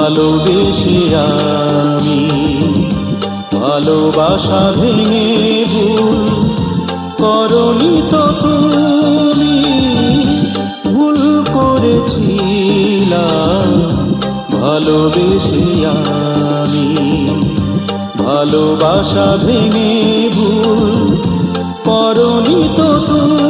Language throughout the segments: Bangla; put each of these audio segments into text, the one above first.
ভালোবেসে আমি ভালোবাসা ভেঙে ভুল করনি তো তুমি ভুল করেছিলাম। ভালোবেসে আমি ভালোবাসা ভেঙে ভুল করনি তো তুমি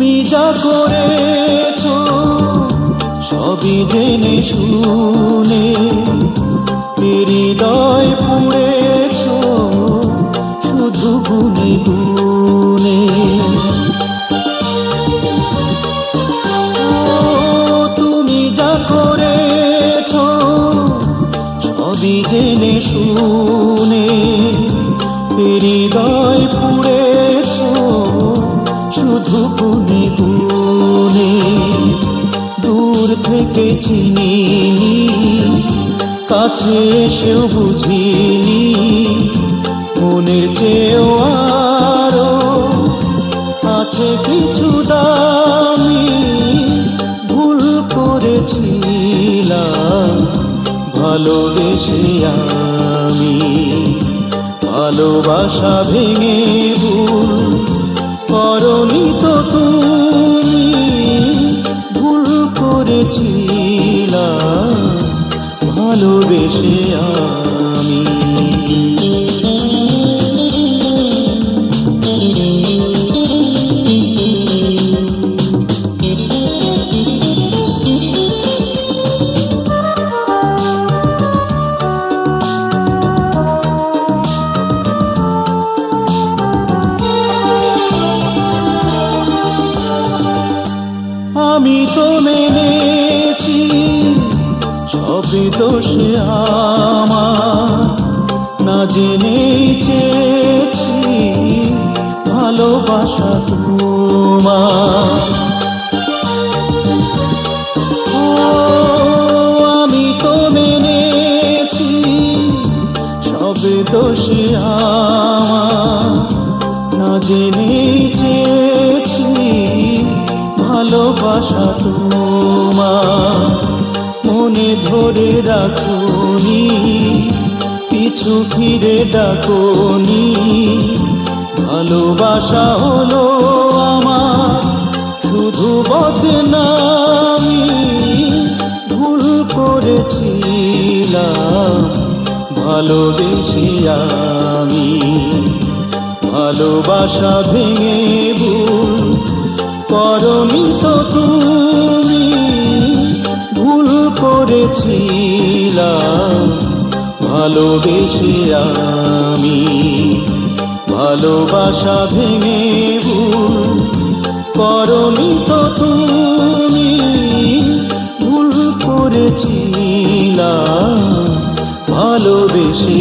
তুমি যা করেছ, সবই জেনে শুনে হৃদয় পুড়েছ, শুধু গুনে গুনে। তুমি যা করেছ, সবই জেনে শুনে হৃদয় পুড়েছ। গুনে দূর থেকে চিনিনি কাছে এসেও বুঝিনি, মনের চেয়েও আরও আছে কিছু দামি ভুল করেছিলাম, ভালোবেসে আমি ভালোবাসা ভেঙে ভুল করনি তো তুমি করেছিলাম ভালোবেসে সবই দোষে আমার। না জেনেই চেয়েছি ভালোবাসা তোমার। আমি না ভালোবাসা তোমার। ধরে রাখুনি পিছু ফিরে ডাকুনি। ভালোবাসা হলো আমার শুধু বদনামি। ভুল করেছিলাম, ভালোবেসে আমি। ভালোবাসা ভেঙে ভুল করনি তো তুমি করেছিলাম। ভালোবেসে আমি ভালোবাসা ভেঙে ভুল করনি তো তুমি ভুল করেছিলাম। ভালোবেসে